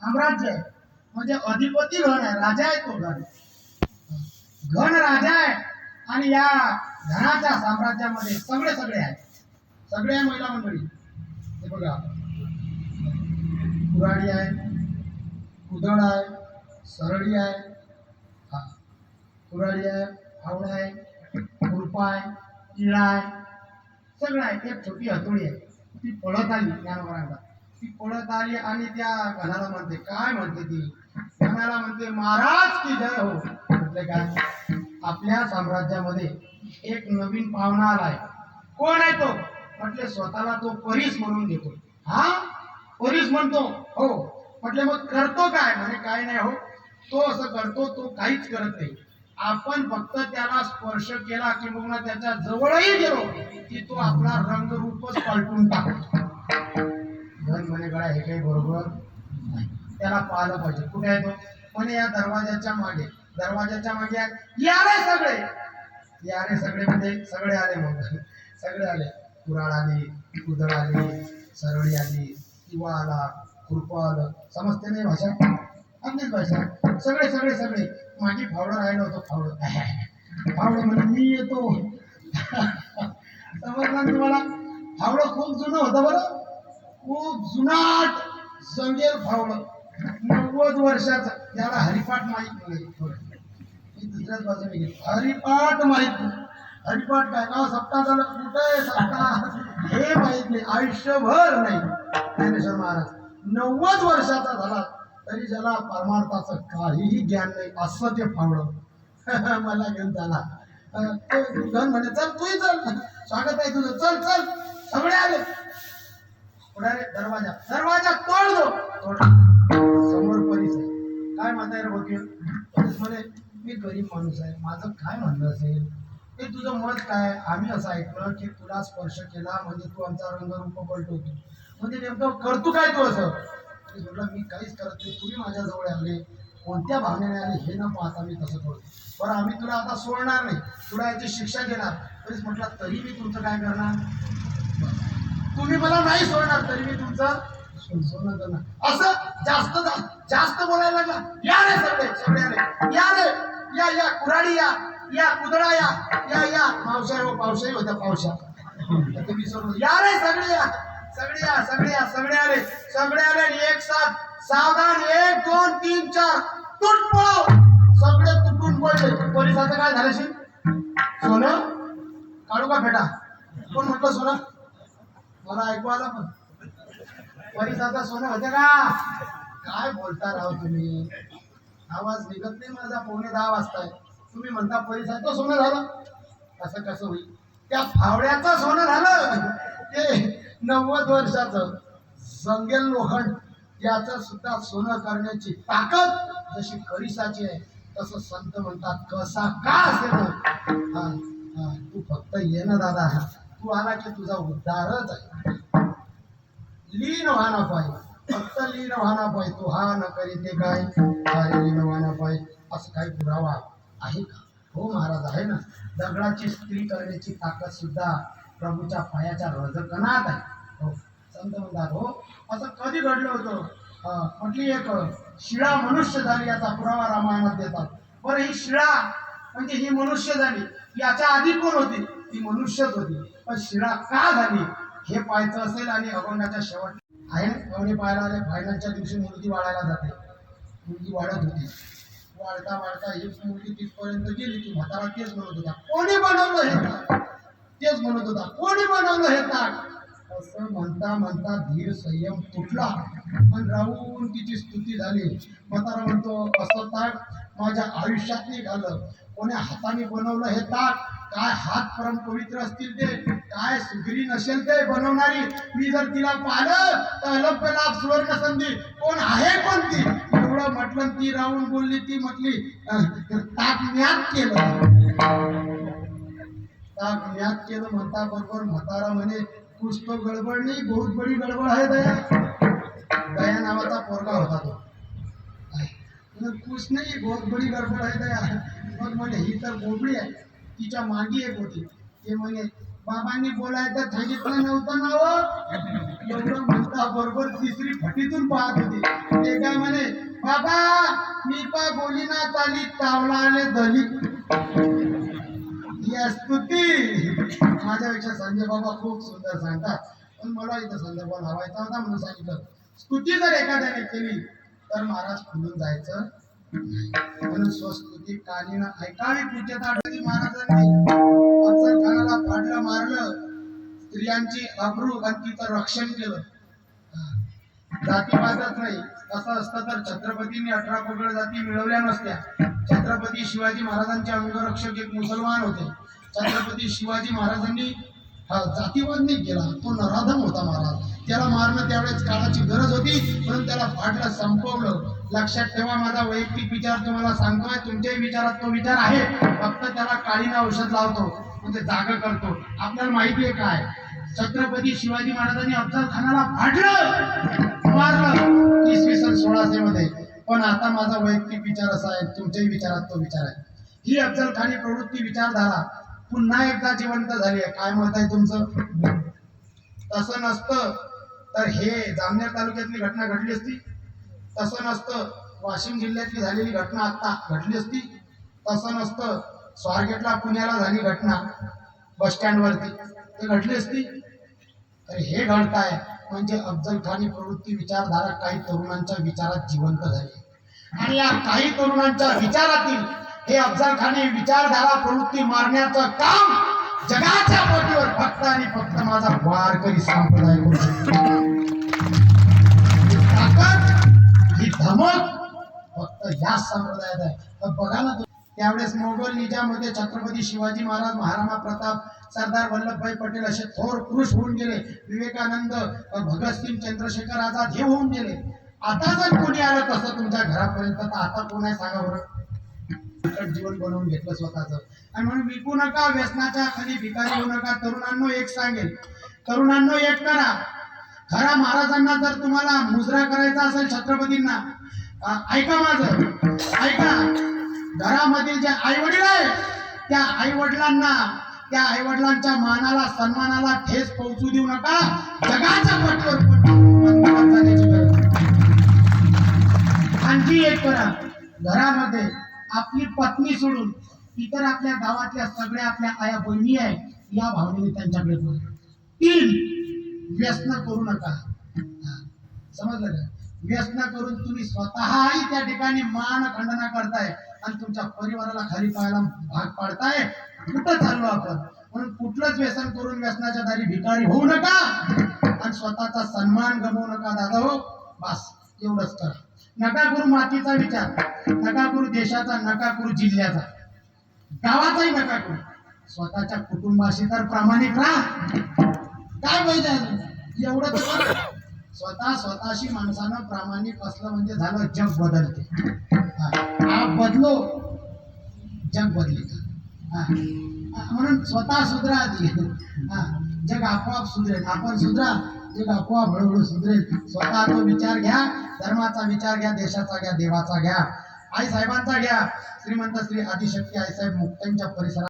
साम्राज्य म्हणजे अधिपती घण आहे राजा आहे तो गण. गण राजा आहे. आणि या धनाच्या साम्राज्यामध्ये सगळे सगळे आहेत. सगळे आहे महिला मंडळी. हे बघा. कुराडी आहे कुदळ आहे सरळी आहे. कुराडी आहे फावडा आहे खुरपा आहे इळा आहे. सगळं आहे. एक छोटी हतोडी आहे. ती पळत आली ज्ञानोबरांना ती आली आणि त्या घराला म्हणते काय म्हणते ती? घनाला म्हणते महाराज की जय हो. म्हटले काय? आपल्या साम्राज्यामध्ये एक नवीन पाहुणा आलाय. कोण आहे तो? म्हटले स्वतःला तो परीस म्हणून घेतो. हा? परीस म्हणतो? हो. म्हटले मग करतो काय? म्हणे काय नाही हो. तो असं करतो तो काहीच करत नाही. आपण फक्त त्याला स्पर्श केला किंवा त्याच्या जवळही गेलो की तो आपला रंगरूपच पालटून टाकतो. धन गळा हे काही बरोबर नाही. त्याला पाहिलं पाहिजे. कुठे आहे तो? म्हणे या दरवाजाच्या मागे? दरवाजाच्या मागे यारे सगळे. यारे सगळे म्हणजे सगळे आले मग. सगळे आले. कुराळ आली कुदळ आली सरळी आली किंवा आला खुरपा आलं. समजते नाही भाषा? अगदीच भाषा. सगळे सगळे सगळे. माझी फावडं राहिलं होतं फावडं. फावडं म्हणजे मी येतो. समजला तुम्हाला? फावडं खूप जुनं होतं बरं. खूप जुनाट जंगेर फावडं नव्वद वर्षाचा. त्याला हरिपाठ माहीत नाही. थोडं मी दुसऱ्याच बाजूने घेतो हरिपाठ माहीत नाही. हरिपाठ काय? नाव सप्ता झालं. कुठे सप्ता? हे माहीत नाही. आयुष्यभर नाही. ज्ञानेश्वर महाराज नव्वद वर्षाचा झाला. तरी ज्याला परमार्थाचं काहीही ज्ञान नाही असं ते फावलं. मला घेऊन झाला तो धन म्हणे चल तूही चल. स्वागत आहे तुझं. चल चल. सगळे आले. दरवाजा. दरवाजा तोड दो समोर परिस आहे. काय म्हणताय रे वकील? म्हणे मी गरीब माणूस आहे. माझं काय म्हणणं असेल? ते तुझं मत काय? आम्ही असं ऐकलं की तुला स्पर्श केला म्हणजे तू आमचा रंगरूप पलटवतो म्हणजे नेमकं करतो काय तू असं? म्हटलं मी काहीच करत नाही. तुम्ही माझ्याजवळ आले. कोणत्या भावनेने आले हे न पाहता मी तसं करतो पण आम्ही तुला आता सोडणार नाही. तुला याची शिक्षा देणार. तरीच म्हटलं तरी मी तुमचं काय करणार? तुम्ही मला नाही सोडणार तरी मी तुमचं सोडणार असं जास्त जा- जास्त बोलायला लागला. या रे सगळे सगळे या रे. या या. कुराडी या. या कुदळा या. या या. पावसाळी हो पावसाळी होत्या पावसा तुम्ही सोडून या रे सगळे या. सगळे या सगळे या सगळे आले सगळे आले एक साथ. सावधान. एक दोन तीन चार. तुट पळव. सगळे तुटून पडले पोलिसाचं काय झालं सोनं? काढू का फेटा? कोण म्हटलं सोनं? मला ऐकू आलं पण. परिसाचा सोनं होते का? काय बोलता राव तुम्ही? आवाज निघत नाही माझा पावणे दहा वाजताय तुम्ही म्हणता परिसाचं सोनं झालं. असं कसं होईल? त्या फावड्याचं सोनं झालं. ते नव्वद वर्षाचं संगेल लोखंड याचं सुद्धा सोनं करण्याची ताकद जशी करिसाची आहे तसं संत म्हणतात कसा का असेल? तू फक्त ये ना दादा. तू आला की तुझा उद्धारच आहे. लीन व्हाना पाय. फक्त लीन व्हाना पाय. तू हा न करीते काय? लीन व्हाना पाय. असं काही पुरावा आहे का? हो महाराज आहे ना. दगडाची स्त्री करण्याची ताकद सुद्धा प्रभूच्या पायाच्या रजकणात आहे. हो. संत म्हणतात हो असं कधी घडलं होतं? म्हटली एक शिळा मनुष्य झाली याचा पुरावा रामायणात देतात. बरं ही शिळा म्हणजे ही मनुष्य झाली. याच्या आधी कोण होती? ती मनुष्यच होती. पण शिळा का झाली? हे पाहायचं असेल आणि अभंगाच्या शेवट आहे. ना पाहायला आले. फायनलच्या दिवशी मुलगी वाढायला जाते. मुलगी वाढत होती. वाढता वाढता ही मुलगी तिथपर्यंत गेली की म्हातारा तेच म्हणत होता कोणी बनवलं हे तेच म्हणत होता कोणी बनवलं हे ताक असं म्हणता म्हणता धीर संयम तुटला. पण राहून तिची स्तुती झाली. म्हातारा म्हणतो असं ताक माझ्या आयुष्यात नाही घालं कोण्या हाताने बनवलं हे ताक काय हात परम पवित्र असतील ते काय सुग्री नसेल ते बनवणारी मी जर तिला पाहिलं तर अलभ्य लाभ सुवर्ण संधी. कोण आहे कोण ती एवढं म्हटलं ती राहून बोलली ती म्हटली ताक न्याग केलं. ताक न्याग केलं म्हणता बरोबर म्हातारा म्हणे कुछ तो गडबड नाही बहुत बडी गडबड आहे दया. दया नावाचा पोरगा होता तो. कुछ नाही बहुत बडी गडबड आहे दया. मग म्हणे ही तर बोबडी आहे. तिच्यामागे एक होती. ते म्हणे बाबांनी बोलायचं सांगितलं नव्हतं नाव हो? एवढं म्हणता बरोबर तिसरी फटीतून पाहत होती. ते काय म्हणे बाबा मी पा बोलीना चाली तावला आले दलित. ही स्तुती. माझ्यापेक्षा संजय बाबा खूप सुंदर सांगतात. पण मला इथं संदर्भ लावायचा होता म्हणून सांगितलं. स्तुती जर एखाद्याने केली तर महाराज फुलून जायचं. म्हणून स्वस्तुती कालीनं ऐकावी पूज्यता महाराजांनी. अफजल पाडलं मारलं. स्त्रियांची अब्रू आणि तिचं रक्षण केलं. जातीवादच नाही असं असतं तर छत्रपतींनी अठरा पगड जाती मिळवल्या नसत्या. छत्रपती शिवाजी महाराजांचे अंगरक्षक एक मुसलमान होते. छत्रपती शिवाजी महाराजांनी जातीवाद नाही केला तो नराधम होता महाराज. त्याला मारणं त्यावेळेस काळाची गरज होती म्हणून त्याला फाडलं संपवलं. लक्षात ठेवा माझा वैयक्तिक विचार तुम्हाला सांगतोय. तुमच्याही विचारात तो विचार आहे. फक्त त्याला काळीनं औषध लावतो. म्हणजे जाग करतो. आपल्याला माहिती आहे काय? छत्रपती शिवाजी महाराजांनी अफजल खानाला फाटलं. मारलं. इसवी सन सोळाशे मध्ये. पण आता माझा वैयक्तिक विचार असा आहे. तुमच्याही विचारात तो विचार आहे. ही अफजल खानी प्रवृत्ती विचारधारा पुन्हा एकदा जिवंत झाली आहे. काय मत आहे तुमचं? तसं नसतं. तर हे जामनेर तालुक्यातली घटना घडली असती. तसं नसतं. वाशिम जिल्ह्यातली झालेली घटना आता घडली असती. तसं नसतं. स्वारगेटला पुण्याला झाली घटना बस स्टँडवरती. ते घडली असती. तर हे घडत आहे म्हणजे अफजल खानी प्रवृत्ती विचारधारा काही तरुणांच्या विचारात जिवंत झाली. आणि या काही तरुणांच्या विचारातील हे अफजल खानी विचारधारा प्रवृत्ती मारण्याचं काम जगाच्या पाठीवर फक्त आणि फक्त माझा वारकरी संप्रदाय करू शकतो. फक्त संप्रदायात आहे. तर बघा ना त्यावेळेस मोगल निजामध्ये छत्रपती शिवाजी महाराज महाराणा प्रताप सरदार वल्लभभाई पटेल असे थोर पुरुष होऊन गेले. विवेकानंद भगतसिंग चंद्रशेखर आझाद हे होऊन गेले. आता जर कोणी आलं तसं तुमच्या घरापर्यंत तर आता कोण आहे सांगा बरं? जीवन बनवून घेतलं स्वतःच. आणि म्हणून विकू नका व्यसनाच्या खाली भिकारी होऊ नका. तरुणांनो एक सांगेल तरुणांनो एक करा. खरा महाराजांना जर तुम्हाला मुजरा करायचा असेल छत्रपतींना ऐका माझं. ऐका. घरामधील जे आई वडील आहे त्या आई वडिलांना त्या आई वडिलांच्या मानाला सन्मानाला ठेस पोहोचू देऊ नका. जगाच्या पटवर जाण्याची गरज आणखी एक करा. घरामध्ये आपली पत्नी सोडून इतर आपल्या गावातल्या सगळ्या आपल्या आया बहिणी आहेत या भावनेने त्यांच्याकडे तीन व्यसन करू नका. समजलं का? व्यसन करून तुम्ही स्वतःही त्या ठिकाणी मान खंडना करताय आणि तुमच्या परिवाराला खाली पाहायला भाग पाडताय. कुठं चाललो आपण? म्हणून कुठलंच व्यसन करून व्यसनाच्या दारी भिकारी होऊ नका आणि स्वतःचा सन्मान गमवू नका दादा हो. बस एवढंच करा. नका करू मातीचा विचार नका करू देशाचा नका करू जिल्ह्याचा. गावाचाही नका करू स्वतःच्या कुटुंबाशी तर प्रामाणिक राहा. काय पाहिजे एवढं तर स्वतः स्वतःशी माणसानं प्रामाणिक असलं म्हणजे झालं जग बदलते. हा. आप बदलो जग बदलेगा म्हणून स्वतः सुधरा आधी. जग आपोआप सुधरेल. आपण सुधरा जग आपोआप हळूहळू सुधरेल. स्वतः तो विचार घ्या धर्माचा विचार घ्या देशाचा घ्या देवाचा घ्या. आई साहेबांचा घ्या. श्रीमंत श्री आदिशक्ती आईसाहेब मुक्तांच्या परिसरात